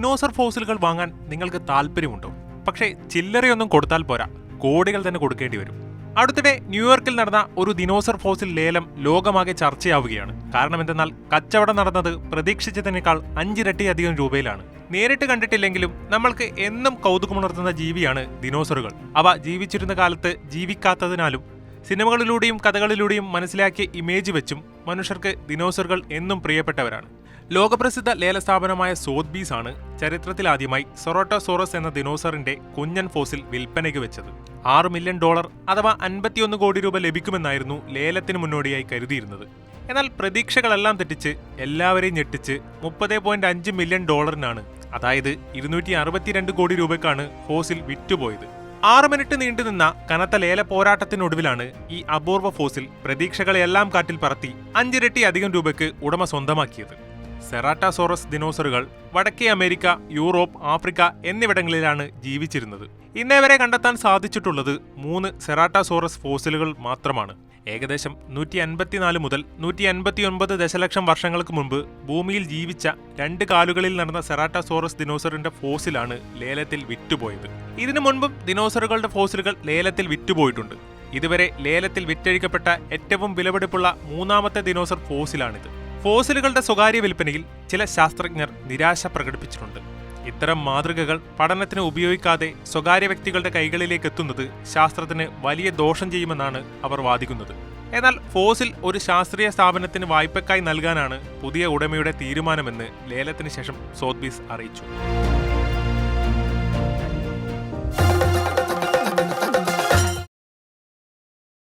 Dinosaur ഫോസിലുകൾ വാങ്ങാൻ നിങ്ങൾക്ക് താല്പര്യമുണ്ടോ? പക്ഷേ ചില്ലറയൊന്നും കൊടുത്താൽ പോരാ. കോടികൾ തന്നെ കൊടുക്കേണ്ടി വരും. അടുത്തിടെ ന്യൂയോർക്കിൽ നടന്ന ഒരു ദിനോസർ ഫോസിൽ ലേലം ലോകമാകെ ചർച്ചയാവുകയാണ്. കാരണം എന്തെന്നാൽ കച്ചവടം നടന്നത് പ്രതീക്ഷിച്ചതിനേക്കാൾ അഞ്ചിരട്ടിയധികം രൂപയിലാണ്. നേരിട്ട് കണ്ടിട്ടില്ലെങ്കിലും നമ്മൾക്ക് എന്നും കൗതുകമുണർത്തുന്ന ജീവിയാണ് ദിനോസറുകൾ. അവ ജീവിച്ചിരുന്ന കാലത്ത് ജീവിക്കാത്തതിനാലും സിനിമകളിലൂടെയും കഥകളിലൂടെയും മനസ്സിലാക്കിയ ഇമേജ് വെച്ചും മനുഷ്യർക്ക് ദിനോസറുകൾ എന്നും പ്രിയപ്പെട്ടവരാണ്. ലോകപ്രസിദ്ധ ലേലസ്ഥാപനമായ സോത്ബീസ് ആണ് ചരിത്രത്തിലാദ്യമായി സൊറോട്ടോസോറസ് എന്ന ദിനോസറിന്റെ കുഞ്ഞൻ ഫോസിൽ വിൽപ്പനയ്ക്ക് വെച്ചത്. ആറ് മില്യൺ ഡോളർ അഥവാ അൻപത്തിയൊന്ന് കോടി രൂപ ലഭിക്കുമെന്നായിരുന്നു ലേലത്തിന് മുന്നോടിയായി കരുതിയിരുന്നത്. എന്നാൽ പ്രതീക്ഷകളെല്ലാം തെറ്റിച്ച് എല്ലാവരെയും ഞെട്ടിച്ച് മുപ്പത് പോയിന്റ് അഞ്ച് മില്യൺ ഡോളറിനാണ് അതായത് ഇരുന്നൂറ്റി അറുപത്തിരണ്ട് കോടി രൂപയ്ക്കാണ് ഫോസിൽ വിറ്റുപോയത്. ആറ് മിനിറ്റ് നീണ്ടുനിന്ന കനത്ത ലേല പോരാട്ടത്തിനൊടുവിലാണ് ഈ അപൂർവ ഫോസിൽ പ്രതീക്ഷകളെല്ലാം കാറ്റിൽ പറത്തി അഞ്ചിരട്ടി അധികം രൂപയ്ക്ക് ഉടമ സ്വന്തമാക്കിയത്. സെറാട്ടാസോറസ് ദിനോസറുകൾ വടക്കേ അമേരിക്ക യൂറോപ്പ് ആഫ്രിക്ക എന്നിവിടങ്ങളിലാണ് ജീവിച്ചിരുന്നത്. ഇന്നേ വരെ കണ്ടെത്താൻ സാധിച്ചിട്ടുള്ളത് മൂന്ന് സെറാട്ടാസോറസ് ഫോസിലുകൾ മാത്രമാണ്. ഏകദേശം നൂറ്റി അൻപത്തിനാല് മുതൽ നൂറ്റി അൻപത്തിയൊൻപത് ദശലക്ഷം വർഷങ്ങൾക്ക് മുമ്പ് ഭൂമിയിൽ ജീവിച്ച രണ്ട് കാലുകളിൽ നടന്ന സെറാട്ടാസോറസ് ദിനോസറിന്റെ ഫോസിലാണ് ലേലത്തിൽ വിറ്റുപോയത്. ഇതിനു മുൻപും ദിനോസറുകളുടെ ഫോസിലുകൾ ലേലത്തിൽ വിറ്റുപോയിട്ടുണ്ട്. ഇതുവരെ ലേലത്തിൽ വിറ്റഴിക്കപ്പെട്ട ഏറ്റവും വിലപിടിപ്പുള്ള മൂന്നാമത്തെ ദിനോസർ ഫോസിലാണിത്. ഫോസിലുകളുടെ സ്വകാര്യ വിൽപ്പനയിൽ ചില ശാസ്ത്രജ്ഞർ നിരാശ പ്രകടിപ്പിച്ചിട്ടുണ്ട്. ഇത്തരം മാതൃകകൾ പഠനത്തിന് ഉപയോഗിക്കാതെ സ്വകാര്യ വ്യക്തികളുടെ കൈകളിലേക്ക് എത്തുന്നത് ശാസ്ത്രത്തിന് വലിയ ദോഷം ചെയ്യുമെന്നാണ് അവർ വാദിക്കുന്നത്. എന്നാൽ ഫോസിൽ ഒരു ശാസ്ത്രീയ സ്ഥാപനത്തിന് വായ്പക്കായി നൽകാനാണ് പുതിയ ഉടമയുടെ തീരുമാനമെന്ന് ലേലത്തിന് ശേഷം സോത്ബീസ് അറിയിച്ചു.